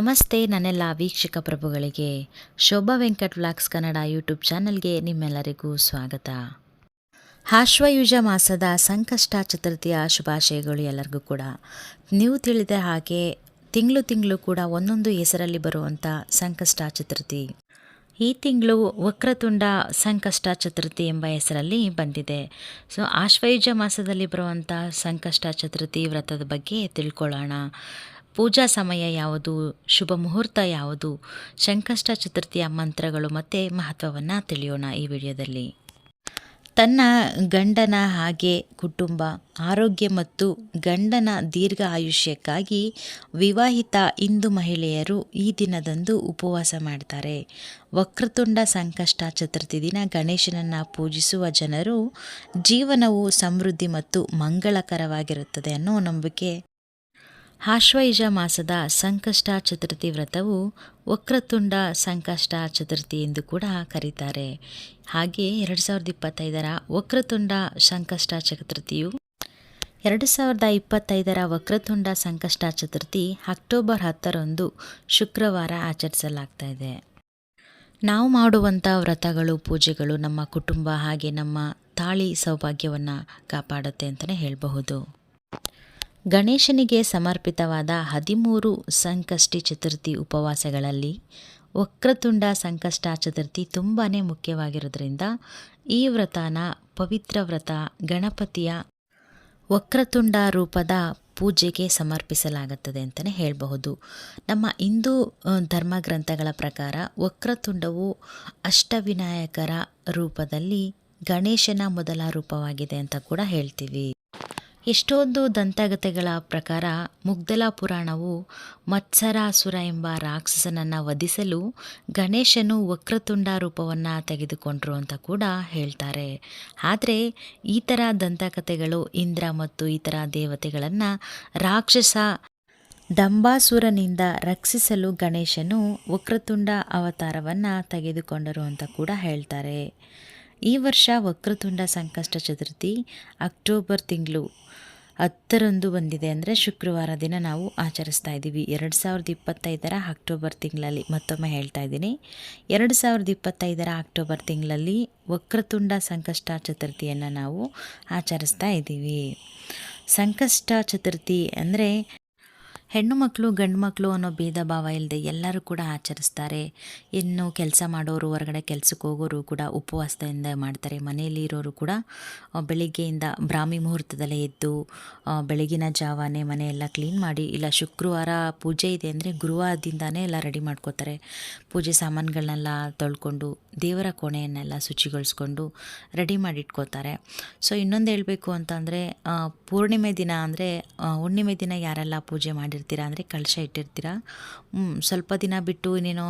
ನಮಸ್ತೆ ನನ್ನೆಲ್ಲ ವೀಕ್ಷಕ ಪ್ರಭುಗಳಿಗೆ. ಶೋಭಾ ವೆಂಕಟ್ ವ್ಲಾಗ್ಸ್ ಕನ್ನಡ ಯೂಟ್ಯೂಬ್ ಚಾನಲ್ಗೆ ನಿಮ್ಮೆಲ್ಲರಿಗೂ ಸ್ವಾಗತ. ಆಶ್ವಯುಜ ಮಾಸದ ಸಂಕಷ್ಟ ಚತುರ್ಥಿಯ ಶುಭಾಶಯಗಳು ಎಲ್ಲರಿಗೂ ಕೂಡ. ನೀವು ತಿಳಿದ ಹಾಗೆ ತಿಂಗಳು ತಿಂಗಳು ಕೂಡ ಒಂದೊಂದು ಹೆಸರಲ್ಲಿ ಬರುವಂಥ ಸಂಕಷ್ಟ ಚತುರ್ಥಿ. ಈ ತಿಂಗಳು ವಕ್ರತುಂಡ ಸಂಕಷ್ಟ ಚತುರ್ಥಿ ಎಂಬ ಹೆಸರಲ್ಲಿ ಬಂದಿದೆ. ಸೊ ಆಶ್ವಯುಜ ಮಾಸದಲ್ಲಿ ಬರುವಂಥ ಸಂಕಷ್ಟ ಚತುರ್ಥಿ ವ್ರತದ ಬಗ್ಗೆ ತಿಳ್ಕೊಳ್ಳೋಣ. ಪೂಜಾ ಸಮಯ ಯಾವುದು, ಶುಭ ಮುಹೂರ್ತ ಯಾವುದು ಸಂಕಷ್ಟ ಚತುರ್ಥಿಯ ಮಂತ್ರಗಳು ಮತ್ತು ಮಹತ್ವವನ್ನು ತಿಳಿಯೋಣ ಈ ವಿಡಿಯೋದಲ್ಲಿ. ತನ್ನ ಗಂಡನ ಹಾಗೆ ಕುಟುಂಬ, ಆರೋಗ್ಯ ಮತ್ತು ಗಂಡನ ದೀರ್ಘ ಆಯುಷ್ಯಕ್ಕಾಗಿ ವಿವಾಹಿತ ಹಿಂದೂ ಮಹಿಳೆಯರು ಈ ದಿನದಂದು ಉಪವಾಸ ಮಾಡ್ತಾರೆ. ವಕ್ರತುಂಡ ಸಂಕಷ್ಟ ಚತುರ್ಥಿ ದಿನ ಗಣೇಶನನ್ನು ಪೂಜಿಸುವ ಜನರು ಜೀವನವು ಸಮೃದ್ಧಿ ಮತ್ತು ಮಂಗಳಕರವಾಗಿರುತ್ತದೆ ಅನ್ನೋ ನಂಬಿಕೆ ಆಶ್ವಯುಜ ಮಾಸದ ಸಂಕಷ್ಟ ಚತುರ್ಥಿ ವ್ರತವು ವಕ್ರತುಂಡ ಸಂಕಷ್ಟ ಚತುರ್ಥಿ ಎಂದು ಕೂಡ ಕರೀತಾರೆ. ಹಾಗೆ ಎರಡು ಸಾವಿರದ ಇಪ್ಪತ್ತೈದರ ವಕ್ರತುಂಡ ಸಂಕಷ್ಟ ಚತುರ್ಥಿಯು ಎರಡು ಸಾವಿರದ ಇಪ್ಪತ್ತೈದರ ವಕ್ರತುಂಡ ಸಂಕಷ್ಟ ಚತುರ್ಥಿ ಅಕ್ಟೋಬರ್ ಹತ್ತರಂದು ಶುಕ್ರವಾರ ಆಚರಿಸಲಾಗ್ತಾ ಇದೆ. ನಾವು ಮಾಡುವಂಥ ವ್ರತಗಳು, ಪೂಜೆಗಳು ನಮ್ಮ ಕುಟುಂಬ ಹಾಗೆ ನಮ್ಮ ತಾಳಿ ಸೌಭಾಗ್ಯವನ್ನು ಕಾಪಾಡುತ್ತೆ ಅಂತಲೇ ಹೇಳಬಹುದು. ಗಣೇಶನಿಗೆ ಸಮರ್ಪಿತವಾದ ಹದಿಮೂರು ಸಂಕಷ್ಟಿ ಚತುರ್ಥಿ ಉಪವಾಸಗಳಲ್ಲಿ ವಕ್ರತುಂಡ ಸಂಕಷ್ಟ ಚತುರ್ಥಿ ತುಂಬಾ ಮುಖ್ಯವಾಗಿರೋದ್ರಿಂದ ಈ ವ್ರತನ ಪವಿತ್ರ ವ್ರತ ಗಣಪತಿಯ ವಕ್ರತುಂಡ ರೂಪದ ಪೂಜೆಗೆ ಸಮರ್ಪಿಸಲಾಗುತ್ತದೆ ಅಂತಲೇ ಹೇಳಬಹುದು. ನಮ್ಮ ಹಿಂದೂ ಧರ್ಮ ಗ್ರಂಥಗಳ ಪ್ರಕಾರ ವಕ್ರತುಂಡವು ಅಷ್ಟವಿನಾಯಕರ ರೂಪದಲ್ಲಿ ಗಣೇಶನ ಮೊದಲ ರೂಪವಾಗಿದೆ ಅಂತ ಕೂಡ ಹೇಳ್ತೀವಿ. ಎಷ್ಟೊಂದು ದಂತಗತೆಗಳ ಪ್ರಕಾರ ಮುಗ್ಧಲ ಪುರಾಣವು ಮತ್ಸರಾಸುರ ಎಂಬ ರಾಕ್ಷಸನನ್ನು ವಧಿಸಲು ಗಣೇಶನು ವಕ್ರತುಂಡ ರೂಪವನ್ನು ತೆಗೆದುಕೊಂಡ್ರು ಅಂತ ಕೂಡ ಹೇಳ್ತಾರೆ. ಆದರೆ ಈ ಥರ ದಂತಕಥೆಗಳು ಇಂದ್ರ ಮತ್ತು ಇತರ ದೇವತೆಗಳನ್ನು ರಾಕ್ಷಸ ದಂಬಾಸುರನಿಂದ ರಕ್ಷಿಸಲು ಗಣೇಶನು ವಕ್ರತುಂಡ ಅವತಾರವನ್ನು ತೆಗೆದುಕೊಂಡರು ಅಂತ ಕೂಡ ಹೇಳ್ತಾರೆ. ಈ ವರ್ಷ ವಕ್ರತುಂಡ ಸಂಕಷ್ಟ ಚತುರ್ಥಿ ಅಕ್ಟೋಬರ್ ತಿಂಗಳು ಹತ್ತರಂದು ಬಂದಿದೆ ಅಂದರೆ ಶುಕ್ರವಾರ ದಿನ ನಾವು ಆಚರಿಸ್ತಾ ಇದ್ದೀವಿ. ಎರಡು ಸಾವಿರದ ಇಪ್ಪತ್ತೈದರ ಅಕ್ಟೋಬರ್ ತಿಂಗಳಲ್ಲಿ ಮತ್ತೊಮ್ಮೆ ಹೇಳ್ತಾ ಇದ್ದೀನಿ. ಎರಡು ಸಾವಿರದ ಇಪ್ಪತ್ತೈದರ ಅಕ್ಟೋಬರ್ ತಿಂಗಳಲ್ಲಿ ವಕ್ರತುಂಡ ಸಂಕಷ್ಟ ಚತುರ್ಥಿಯನ್ನು ನಾವು ಆಚರಿಸ್ತಾ ಇದ್ದೀವಿ. ಸಂಕಷ್ಟ ಚತುರ್ಥಿ ಅಂದರೆ ಹೆಣ್ಣು ಮಕ್ಕಳು ಗಂಡು ಮಕ್ಕಳು ಅನ್ನೋ ಭೇದ ಭಾವ ಇಲ್ಲದೆ ಎಲ್ಲರೂ ಕೂಡ ಆಚರಿಸ್ತಾರೆ. ಇನ್ನು ಕೆಲಸ ಮಾಡೋರು ಹೊರಗಡೆ ಕೆಲಸಕ್ಕೆ ಹೋಗೋರು ಕೂಡ ಉಪವಾಸದಿಂದ ಮಾಡ್ತಾರೆ. ಮನೆಯಲ್ಲಿ ಇರೋರು ಕೂಡ ಬೆಳಿಗ್ಗೆಯಿಂದ ಬ್ರಾಹ್ಮಿ ಮುಹೂರ್ತದಲ್ಲೇ ಎದ್ದು ಬೆಳಗಿನ ಜಾವನೇ ಮನೆಯೆಲ್ಲ ಕ್ಲೀನ್ ಮಾಡಿ, ಇಲ್ಲ ಶುಕ್ರವಾರ ಪೂಜೆ ಇದೆ ಅಂದರೆ ಗುರುವಾರದಿಂದನೇ ಎಲ್ಲ ರೆಡಿ ಮಾಡ್ಕೋತಾರೆ. ಪೂಜೆ ಸಾಮಾನುಗಳನ್ನೆಲ್ಲ ತೊಳ್ಕೊಂಡು, ದೇವರ ಕೋಣೆಯನ್ನೆಲ್ಲ ಶುಚಿಗೊಳಿಸ್ಕೊಂಡು ರೆಡಿ ಮಾಡಿ ಇಟ್ಕೋತಾರೆ ಸೊ ಇನ್ನೊಂದು ಹೇಳಬೇಕು ಅಂತಂದರೆ ಪೂರ್ಣಿಮೆ ದಿನ ಅಂದರೆ ಹುಣ್ಣಿಮೆ ದಿನ ಯಾರೆಲ್ಲ ಪೂಜೆ ಮಾಡಿ ಮಾಡಿರ್ತೀರಾ ಅಂದರೆ ಕಳಶ ಇಟ್ಟಿರ್ತೀರಾ? ಸ್ವಲ್ಪ ದಿನ ಬಿಟ್ಟು ಇನ್ನೇನೋ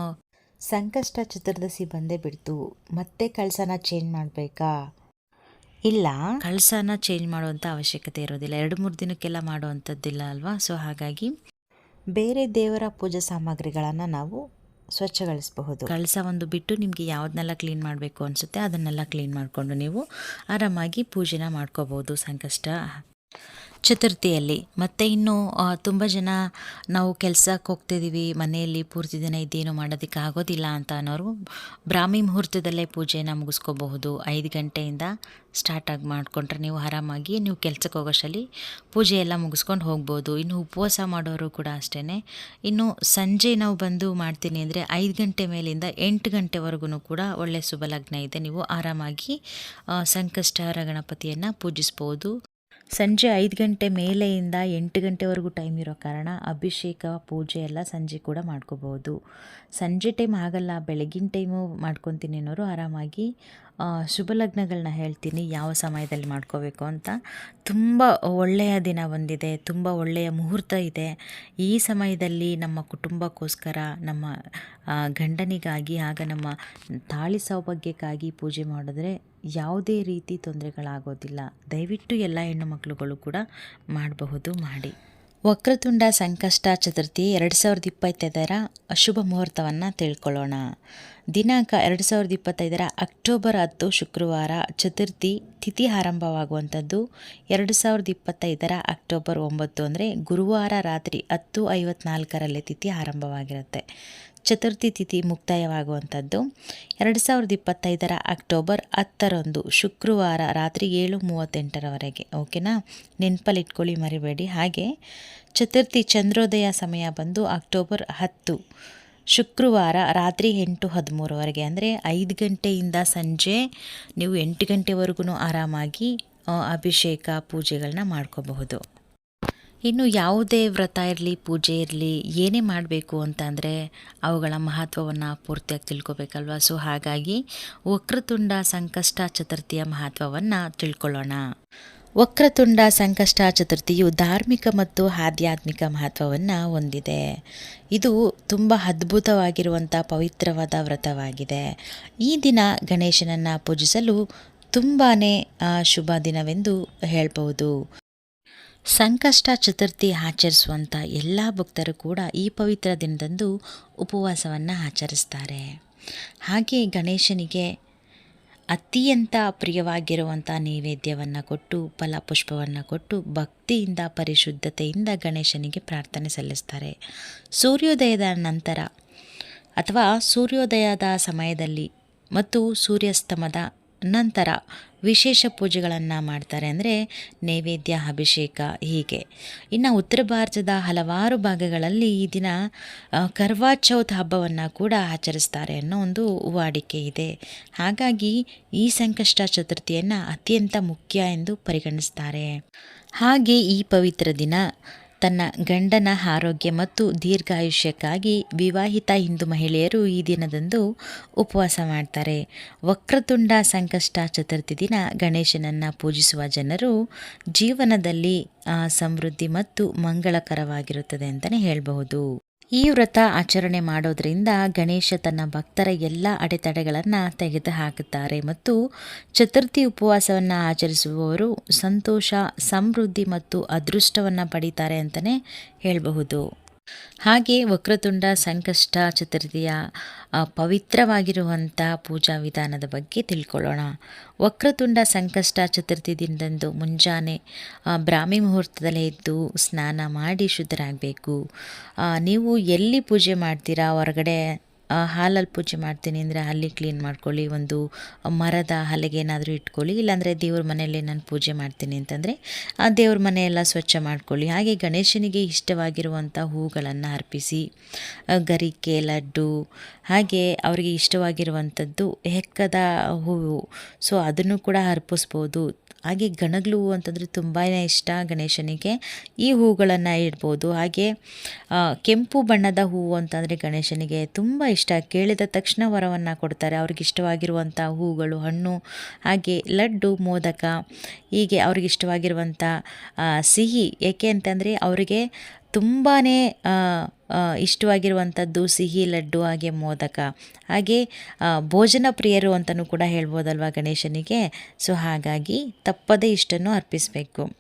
ಸಂಕಷ್ಟ ಚತುರ್ದಶಿ ಬಂದೇ ಬಿಡ್ತು. ಮತ್ತೆ ಕಳಸನ ಚೇಂಜ್ ಮಾಡಬೇಕಾ? ಇಲ್ಲ. ಕಳಸನ ಚೇಂಜ್ ಮಾಡುವಂಥ ಅವಶ್ಯಕತೆ ಇರೋದಿಲ್ಲ. ಎರಡು ಮೂರು ದಿನಕ್ಕೆಲ್ಲ ಮಾಡುವಂಥದ್ದಿಲ್ಲ ಅಲ್ವಾ? ಸೊ ಹಾಗಾಗಿ ಬೇರೆ ದೇವರ ಪೂಜಾ ಸಾಮಗ್ರಿಗಳನ್ನು ನಾವು ಸ್ವಚ್ಛಗೊಳಿಸಬಹುದು. ಕಳಸ ಒಂದು ಬಿಟ್ಟು ನಿಮಗೆ ಯಾವುದನ್ನೆಲ್ಲ ಕ್ಲೀನ್ ಮಾಡಬೇಕು ಅನಿಸುತ್ತೆ ಅದನ್ನೆಲ್ಲ ಕ್ಲೀನ್ ಮಾಡಿಕೊಂಡು ನೀವು ಆರಾಮಾಗಿ ಪೂಜೆನ ಮಾಡ್ಕೋಬೋದು ಸಂಕಷ್ಟ. ಚತುರ್ಥಿಯಲ್ಲಿ. ಮತ್ತು ಇನ್ನು ತುಂಬ ಜನ ನಾವು ಕೆಲ್ಸಕ್ಕೆ ಹೋಗ್ತಿದ್ದೀವಿ ಮನೆಯಲ್ಲಿ ಪೂರ್ತಿ ದಿನ ಇದೇನು ಮಾಡೋದಕ್ಕೆ ಆಗೋದಿಲ್ಲ ಅಂತ ಅನ್ನೋರು ಬ್ರಾಹ್ಮಿ ಮುಹೂರ್ತದಲ್ಲೇ ಪೂಜೆನ ಮುಗಿಸ್ಕೋಬಹುದು. ಐದು ಗಂಟೆಯಿಂದ ಸ್ಟಾರ್ಟ್ ಆಗಿ ಮಾಡಿಕೊಂಡ್ರೆ ನೀವು ಆರಾಮಾಗಿ ನೀವು ಕೆಲಸಕ್ಕೆ ಹೋಗೋಷ್ಟರಲ್ಲಿ ಪೂಜೆ ಎಲ್ಲ ಮುಗಿಸ್ಕೊಂಡು ಹೋಗ್ಬೋದು. ಇನ್ನು ಉಪವಾಸ ಮಾಡೋರು ಕೂಡ ಅಷ್ಟೇ ಇನ್ನು ಸಂಜೆ ನಾವು ಬಂದು ಮಾಡ್ತೀನಿ ಅಂದರೆ ಐದು ಗಂಟೆ ಮೇಲಿಂದ ಎಂಟು ಗಂಟೆವರೆಗೂ ಕೂಡ ಒಳ್ಳೆಯ ಶುಭಲಗ್ನ ಇದೆ. ನೀವು ಆರಾಮಾಗಿ ಸಂಕಷ್ಟಹರ ಗಣಪತಿಯನ್ನು ಪೂಜಿಸ್ಬೋದು. ಸಂಜೆ ಐದು ಗಂಟೆ ಮೇಲೆಯಿಂದ ಎಂಟು ಗಂಟೆವರೆಗೂ ಟೈಮ್ ಇರೋ ಕಾರಣ ಅಭಿಷೇಕ, ಪೂಜೆ ಎಲ್ಲ ಸಂಜೆ ಕೂಡ ಮಾಡ್ಕೋಬೋದು. ಸಂಜೆ ಟೈಮ್ ಆಗಲ್ಲ, ಬೆಳಗಿನ ಟೈಮು ಮಾಡ್ಕೊತೀನಿ ಅನ್ನೋರು ಆರಾಮಾಗಿ ಶುಭ ಲಗ್ನಗಳನ್ನ ಹೇಳ್ತೀನಿ. ಯಾವ ಸಮಯದಲ್ಲಿ ಮಾಡ್ಕೋಬೇಕು ಅಂತ. ತುಂಬ ಒಳ್ಳೆಯ ದಿನ ಬಂದಿದೆ. ತುಂಬ ಒಳ್ಳೆಯ ಮುಹೂರ್ತ ಇದೆ. ಈ ಸಮಯದಲ್ಲಿ ನಮ್ಮ ಕುಟುಂಬಕ್ಕೋಸ್ಕರ, ನಮ್ಮ ಗಂಡನಿಗಾಗಿ, ಆಗ ನಮ್ಮ ತಾಳಿ ಸೌಭಾಗ್ಯಕ್ಕಾಗಿ ಪೂಜೆ ಮಾಡಿದ್ರೆ ಯಾವುದೇ ರೀತಿ ತೊಂದರೆಗಳಾಗೋದಿಲ್ಲ. ದಯವಿಟ್ಟು ಎಲ್ಲ ಹೆಣ್ಣು ಮಕ್ಕಳುಗಳು ಕೂಡ ಮಾಡಬಹುದು, ಮಾಡಿ. ವಕ್ರತುಂಡ ಸಂಕಷ್ಟ ಚತುರ್ಥಿ ಎರಡು ಸಾವಿರದ ಇಪ್ಪತ್ತೈದರ ಅಶುಭ ಮುಹೂರ್ತವನ್ನು ತಿಳ್ಕೊಳ್ಳೋಣ. ದಿನಾಂಕ ಎರಡು ಸಾವಿರದ ಇಪ್ಪತ್ತೈದರ ಅಕ್ಟೋಬರ್ ಹತ್ತು ಶುಕ್ರವಾರ ಚತುರ್ಥಿ ತಿಥಿ ಆರಂಭವಾಗುವಂಥದ್ದು. ಎರಡು ಸಾವಿರದ ಇಪ್ಪತ್ತೈದರ ಅಕ್ಟೋಬರ್ ಒಂಬತ್ತು ಅಂದರೆ ಗುರುವಾರ ರಾತ್ರಿ ಹತ್ತು ಐವತ್ನಾಲ್ಕರಲ್ಲೇ ತಿಥಿ ಆರಂಭವಾಗಿರುತ್ತೆ. ಚತುರ್ಥಿ ತಿಥಿ ಮುಕ್ತಾಯವಾಗುವಂಥದ್ದು. ಎರಡು ಸಾವಿರದ ಇಪ್ಪತ್ತೈದರ ಅಕ್ಟೋಬರ್ ಹತ್ತರಂದು ಶುಕ್ರವಾರ ರಾತ್ರಿ ಏಳು ಮೂವತ್ತೆಂಟರವರೆಗೆ, ಓಕೆನಾ? ನೆನಪಲ್ಲಿಟ್ಕೊಳ್ಳಿ ಮರಿಬೇಡಿ. ಹಾಗೆ, ಚತುರ್ಥಿ ಚಂದ್ರೋದಯ ಸಮಯ ಬಂದು ಅಕ್ಟೋಬರ್ ಹತ್ತು. ಶುಕ್ರವಾರ ರಾತ್ರಿ ಎಂಟು ಹದಿಮೂರವರೆಗೆ, ಅಂದರೆ ಐದು ಗಂಟೆಯಿಂದ ಸಂಜೆ ನೀವು ಎಂಟು ಗಂಟೆವರೆಗೂ ಆರಾಮಾಗಿ ಅಭಿಷೇಕ ಪೂಜೆಗಳನ್ನ ಮಾಡ್ಕೋಬಹುದು. ಇನ್ನು ಯಾವುದೇ ವ್ರತ ಇರಲಿ, ಪೂಜೆ ಇರಲಿ, ಏನೇ ಮಾಡಬೇಕು ಅಂತಂದರೆ ಅವುಗಳ ಮಹತ್ವವನ್ನು ಪೂರ್ತಿಯಾಗಿ ತಿಳ್ಕೊಬೇಕಲ್ವ? ಸೊ ಹಾಗಾಗಿ ವಕ್ರತುಂಡ ಸಂಕಷ್ಟ ಚತುರ್ಥಿಯ ಮಹತ್ವವನ್ನು ತಿಳ್ಕೊಳ್ಳೋಣ. ವಕ್ರತುಂಡ ಸಂಕಷ್ಟ ಚತುರ್ಥಿಯು ಧಾರ್ಮಿಕ ಮತ್ತು ಆಧ್ಯಾತ್ಮಿಕ ಮಹತ್ವವನ್ನು ಹೊಂದಿದೆ. ಇದು ತುಂಬ ಅದ್ಭುತವಾಗಿರುವಂಥ ಪವಿತ್ರವಾದ ವ್ರತವಾಗಿದೆ. ಈ ದಿನ ಗಣೇಶನನ್ನು ಪೂಜಿಸಲು ತುಂಬಾ ಶುಭ ದಿನವೆಂದು ಹೇಳ್ಬೋದು ಸಂಕಷ್ಟ ಚತುರ್ಥಿ ಆಚರಿಸುವಂಥ ಎಲ್ಲ ಭಕ್ತರು ಕೂಡ ಈ ಪವಿತ್ರ ದಿನದಂದು ಉಪವಾಸವನ್ನು ಆಚರಿಸ್ತಾರೆ. ಹಾಗೆ ಗಣೇಶನಿಗೆ ಅತ್ಯಂತ ಪ್ರಿಯವಾಗಿರುವಂಥ ನೈವೇದ್ಯವನ್ನು ಕೊಟ್ಟು, ಫಲಪುಷ್ಪವನ್ನು ಕೊಟ್ಟು ಭಕ್ತಿಯಿಂದ, ಪರಿಶುದ್ಧತೆಯಿಂದ ಗಣೇಶನಿಗೆ ಪ್ರಾರ್ಥನೆ ಸಲ್ಲಿಸ್ತಾರೆ. ಸೂರ್ಯೋದಯದ ನಂತರ ಅಥವಾ ಸೂರ್ಯೋದಯದ ಸಮಯದಲ್ಲಿ ಮತ್ತು ಸೂರ್ಯಾಸ್ತಮದ ನಂತರ ವಿಶೇಷ ಪೂಜೆಗಳನ್ನು ಮಾಡ್ತಾರೆ ಅಂದರೆ ನೈವೇದ್ಯ, ಅಭಿಷೇಕ ಹೀಗೆ. ಇನ್ನು ಉತ್ತರ ಭಾರತದ ಹಲವಾರು ಭಾಗಗಳಲ್ಲಿ ಈ ದಿನ ಕರ್ವಾ ಚೌತ್ ಹಬ್ಬವನ್ನು ಕೂಡ ಆಚರಿಸ್ತಾರೆ ಅನ್ನೋ ಒಂದು ವಾಡಿಕೆ ಇದೆ. ಹಾಗಾಗಿ ಈ ಸಂಕಷ್ಟ ಚತುರ್ಥಿಯನ್ನು ಅತ್ಯಂತ ಮುಖ್ಯ ಎಂದು ಪರಿಗಣಿಸ್ತಾರೆ. ಹಾಗೆ ಈ ಪವಿತ್ರ ದಿನ ತನ್ನ ಗಂಡನ ಆರೋಗ್ಯ ಮತ್ತು ದೀರ್ಘಾಯುಷ್ಯಕ್ಕಾಗಿ ವಿವಾಹಿತ ಹಿಂದೂ ಮಹಿಳೆಯರು ಈ ದಿನದಂದು ಉಪವಾಸ ಮಾಡ್ತಾರೆ. ವಕ್ರತುಂಡ ಸಂಕಷ್ಟ ಚತುರ್ಥಿ ದಿನ ಗಣೇಶನನ್ನು ಪೂಜಿಸುವ ಜನರು ಜೀವನದಲ್ಲಿ ಸಮೃದ್ಧಿ ಮತ್ತು ಮಂಗಳಕರವಾಗಿರುತ್ತದೆ ಅಂತಲೇ ಹೇಳಬಹುದು. ಈ ವ್ರತ ಆಚರಣೆ ಮಾಡೋದ್ರಿಂದ ಗಣೇಶ ತನ್ನ ಭಕ್ತರ ಎಲ್ಲ ಅಡೆತಡೆಗಳನ್ನು ತೆಗೆದುಹಾಕುತ್ತಾರೆ ಮತ್ತು ಚತುರ್ಥಿ ಉಪವಾಸವನ್ನು ಆಚರಿಸುವವರು ಸಂತೋಷ, ಸಮೃದ್ಧಿ ಮತ್ತು ಅದೃಷ್ಟವನ್ನು ಪಡೀತಾರೆ ಅಂತಲೇ ಹೇಳಬಹುದು. ಹಾಗೆ ವಕ್ರತುಂಡ ಸಂಕಷ್ಟ ಚತುರ್ಥಿಯ ಪವಿತ್ರವಾಗಿರುವಂಥ ಪೂಜಾ ವಿಧಾನದ ಬಗ್ಗೆ ತಿಳ್ಕೊಳ್ಳೋಣ. ವಕ್ರತುಂಡ ಸಂಕಷ್ಟ ಚತುರ್ಥಿ ದಿನದಂದು ಮುಂಜಾನೆ ಬ್ರಾಹ್ಮಿ ಮುಹೂರ್ತದಲ್ಲೇ ಎದ್ದು ಸ್ನಾನ ಮಾಡಿ ಶುದ್ಧರಾಗಬೇಕು. ನೀವು ಎಲ್ಲಿ ಪೂಜೆ ಮಾಡ್ತೀರಾ ಹೊರಗಡೆ? ಹಾಲಲ್ಲಿ ಪೂಜೆ ಮಾಡ್ತೀನಿ ಅಂದರೆ ಅಲ್ಲಿ ಕ್ಲೀನ್ ಮಾಡ್ಕೊಳ್ಳಿ, ಒಂದು ಮರದ ಹಲಗೆ ಏನಾದರೂ ಇಟ್ಕೊಳ್ಳಿ, ಇಲ್ಲಾಂದರೆ ದೇವ್ರ ಮನೆಯಲ್ಲಿ ನಾನು ಪೂಜೆ ಮಾಡ್ತೀನಿ ಅಂತಂದರೆ ಆ ದೇವ್ರ ಮನೆಯೆಲ್ಲ ಸ್ವಚ್ಛ ಮಾಡ್ಕೊಳ್ಳಿ. ಹಾಗೆ ಗಣೇಶನಿಗೆ ಇಷ್ಟವಾಗಿರುವಂಥ ಹೂಗಳನ್ನು ಅರ್ಪಿಸಿ ಗರಿಕೆ, ಲಡ್ಡು, ಹಾಗೆ ಅವರಿಗೆ ಇಷ್ಟವಾಗಿರುವಂಥದ್ದು ಹೆಕ್ಕದ ಹೂವು. ಸೊ ಅದನ್ನು ಕೂಡ ಅರ್ಪಿಸ್ಬೋದು. ಹಾಗೆ ಗಣಗಲು ಹೂವು ಅಂತಂದರೆ ತುಂಬಾ ಇಷ್ಟ ಗಣೇಶನಿಗೆ. ಈ ಹೂಗಳನ್ನು ಇಡ್ಬೋದು. ಹಾಗೆ ಕೆಂಪು ಬಣ್ಣದ ಹೂವು ಅಂತಂದರೆ ಗಣೇಶನಿಗೆ ತುಂಬ ಇಷ್ಟ. ಕೇಳಿದ ತಕ್ಷಣ ವರವನ್ನು ಕೊಡ್ತಾರೆ. ಅವ್ರಿಗೆ ಇಷ್ಟವಾಗಿರುವಂಥ ಹೂಗಳು, ಹಣ್ಣು, ಹಾಗೆ ಲಡ್ಡು, ಮೋದಕ, ಹೀಗೆ ಅವ್ರಿಗೆ ಇಷ್ಟವಾಗಿರುವಂಥ ಸಿಹಿ. ಏಕೆ ಅಂತಂದರೆ ಅವರಿಗೆ ತುಂಬಾ ಇಷ್ಟವಾಗಿರುವಂಥದ್ದು ಸಿಹಿ ಲಡ್ಡು, ಹಾಗೆ ಮೋದಕ. ಹಾಗೆ ಭೋಜನ ಪ್ರಿಯರು ಅಂತಲೂ ಕೂಡ ಹೇಳ್ಬೋದಲ್ವ ಗಣೇಶನಿಗೆ? ಸೊ, ಹಾಗಾಗಿ ತಪ್ಪದೇ ಇಷ್ಟನ್ನು ಅರ್ಪಿಸಬೇಕು.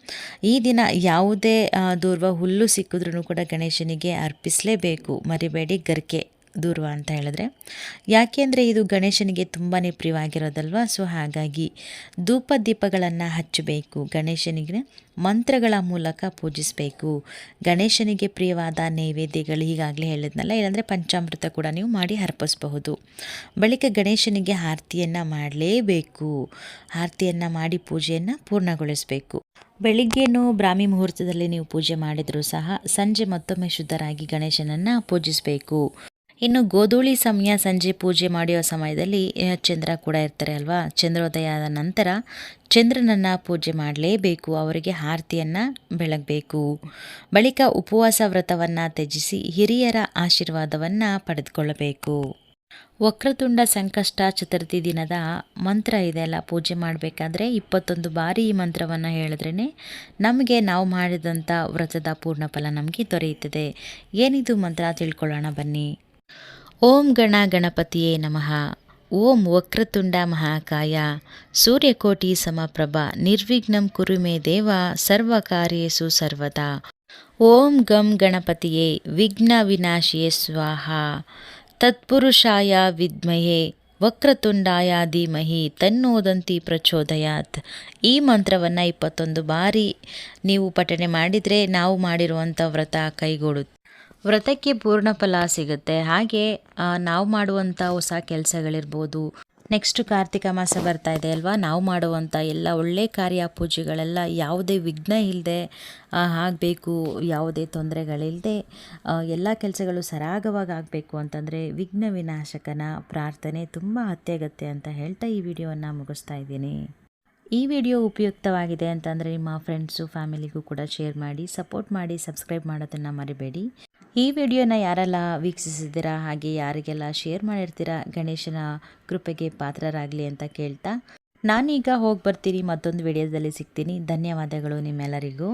ಈ ದಿನ ಯಾವುದೇ ದೂರ್ವ ಹುಲ್ಲು ಸಿಕ್ಕಿದ್ರೂ ಕೂಡ ಗಣೇಶನಿಗೆ ಅರ್ಪಿಸಲೇಬೇಕು. ಮರಿಬೇಡಿ, ಗರಿಕೆ. ದೂರ್ವ ಅಂತ ಹೇಳಿದ್ರೆ. ಯಾಕೆಂದರೆ ಇದು ಗಣೇಶನಿಗೆ ತುಂಬಾ ಪ್ರಿಯವಾಗಿರೋದಲ್ವ? ಸೊ ಹಾಗಾಗಿ ಧೂಪ ದೀಪಗಳನ್ನು ಹಚ್ಚಬೇಕು, ಗಣೇಶನಿಗೆ ಮಂತ್ರಗಳ ಮೂಲಕ ಪೂಜಿಸಬೇಕು. ಗಣೇಶನಿಗೆ ಪ್ರಿಯವಾದ ನೈವೇದ್ಯಗಳು ಈಗಾಗಲೇ ಹೇಳಿದ್ನಲ್ಲ ಇಲ್ಲಾಂದರೆ ಪಂಚಾಮೃತ ಕೂಡ ನೀವು ಮಾಡಿ ಅರ್ಪಿಸಬಹುದು. ಬಳಿಕ ಗಣೇಶನಿಗೆ ಆರತಿಯನ್ನು ಮಾಡಲೇಬೇಕು. ಆರತಿಯನ್ನು ಮಾಡಿ ಪೂಜೆಯನ್ನು ಪೂರ್ಣಗೊಳಿಸಬೇಕು. ಬೆಳಿಗ್ಗೆನೂ ಬ್ರಾಹ್ಮಿ ಮುಹೂರ್ತದಲ್ಲಿ ನೀವು ಪೂಜೆ ಮಾಡಿದರೂ ಸಹ ಸಂಜೆ ಮತ್ತೊಮ್ಮೆ ಶುದ್ಧರಾಗಿ ಗಣೇಶನನ್ನು ಪೂಜಿಸಬೇಕು. ಇನ್ನು ಗೋಧೂಳಿ ಸಮಯ ಸಂಜೆ ಪೂಜೆ ಮಾಡುವ ಸಮಯದಲ್ಲಿ ಚಂದ್ರ ಕೂಡ ಇರ್ತಾರೆ ಅಲ್ವಾ? ಚಂದ್ರೋದಯ ಆದ ನಂತರ ಚಂದ್ರನನ್ನು ಪೂಜೆ ಮಾಡಲೇಬೇಕು, ಅವರಿಗೆ ಆರತಿಯನ್ನು ಬೆಳಗಬೇಕು. ಬಳಿಕ ಉಪವಾಸ ವ್ರತವನ್ನು ತ್ಯಜಿಸಿ ಹಿರಿಯರ ಆಶೀರ್ವಾದವನ್ನು ಪಡೆದುಕೊಳ್ಳಬೇಕು. ವಕ್ರತುಂಡ ಸಂಕಷ್ಟ ಚತುರ್ಥಿ ದಿನದ ಮಂತ್ರ ಇದೆಯಲ್ಲ ಪೂಜೆ ಮಾಡಬೇಕಾದ್ರೆ ಇಪ್ಪತ್ತೊಂದು ಬಾರಿ ಈ ಮಂತ್ರವನ್ನು ಹೇಳಿದ್ರೇ ನಮಗೆ ನಾವು ಮಾಡಿದಂಥ ವ್ರತದ ಪೂರ್ಣ ಫಲ ನಮಗೆ ದೊರೆಯುತ್ತದೆ. ಏನಿದು ಮಂತ್ರ ತಿಳ್ಕೊಳ್ಳೋಣ ಬನ್ನಿ. ಓಂ ಗಣ ಗಣಪತಿಯೇ ನಮಃ. ಓಂ ವಕ್ರತುಂಡ ಮಹಾಕಾಯ. ಸೂರ್ಯಕೋಟಿ ಸಮಪ್ರಭ. ನಿರ್ವಿಘ್ನಂ ಕುರುಮೆ ದೇವ. ಸರ್ವಕಾರ್ಯೇಸು ಸರ್ವದಾ. ಓಂ ಗಂ ಗಣಪತಿಯೇ. ವಿಘ್ನ ವಿನಾಶಿಯೇ ಸ್ವಾಹ. ತತ್ಪುರುಷಾಯ ವಿದ್ಮಯೇ ವಕ್ರತುಂಡಾಯ ಧೀಮಹಿ. ತನ್ನೋದಂತಿ ಪ್ರಚೋದಯಾತ್. ಈ ಮಂತ್ರವನ್ನು ಇಪ್ಪತ್ತೊಂದು ಬಾರಿ ನೀವು ಪಠನೆ ಮಾಡಿದರೆ ನಾವು ಮಾಡಿರುವಂಥ ವ್ರತ ಕೈಗೂಡುತ್ತೆ ವ್ರತಕ್ಕೆ ಪೂರ್ಣ ಫಲ ಸಿಗುತ್ತೆ. ಹಾಗೆ ನಾವು ಮಾಡುವಂಥ ಹೊಸ ಕೆಲಸಗಳಿರ್ಬೋದು. ನೆಕ್ಸ್ಟ್ ಕಾರ್ತಿಕ ಮಾಸ ಬರ್ತಾ ಇದೆ ಅಲ್ವಾ? ನಾವು ಮಾಡುವಂಥ ಎಲ್ಲ ಒಳ್ಳೆ ಕಾರ್ಯ ಪೂಜೆಗಳೆಲ್ಲ ಯಾವುದೇ ವಿಘ್ನ ಇಲ್ಲದೆ ಆಗಬೇಕು. ಯಾವುದೇ ತೊಂದರೆಗಳಿಲ್ಲದೆ ಎಲ್ಲ ಕೆಲಸಗಳು ಸರಾಗವಾಗಿ ಆಗಬೇಕು ಅಂತಂದರೆ ವಿಘ್ನ ವಿನಾಶಕನ ಪ್ರಾರ್ಥನೆ ತುಂಬ ಅತ್ಯಗತ್ಯ ಅಂತ ಹೇಳ್ತಾ ಈ ವಿಡಿಯೋವನ್ನು ಮುಗಿಸ್ತಾ ಇದ್ದೀನಿ. ಈ ವಿಡಿಯೋ ಉಪಯುಕ್ತವಾಗಿದೆ ಅಂತಂದರೆ ನಿಮ್ಮ ಫ್ರೆಂಡ್ಸು ಫ್ಯಾಮಿಲಿಗೂ ಕೂಡ ಶೇರ್ ಮಾಡಿ ಸಪೋರ್ಟ್ ಮಾಡಿ ಸಬ್ಸ್ಕ್ರೈಬ್ ಮಾಡೋದನ್ನು ಮರಿಬೇಡಿ. ಈ ವಿಡಿಯೋನ ಯಾರೆಲ್ಲ ವೀಕ್ಷಿಸಿದ್ದೀರಾ, ಹಾಗೆ ಯಾರಿಗೆಲ್ಲ ಶೇರ್ ಮಾಡಿರ್ತೀರಾ, ಗಣೇಶನ ಕೃಪೆಗೆ ಪಾತ್ರರಾಗಲಿ ಅಂತ ಕೇಳ್ತಾ ನಾನೀಗ ಹೋಗಿ ಬರ್ತೀನಿ ಮತ್ತೊಂದು ವಿಡಿಯೋದಲ್ಲಿ ಸಿಗ್ತೀನಿ. ಧನ್ಯವಾದಗಳು ನಿಮ್ಮೆಲ್ಲರಿಗೂ.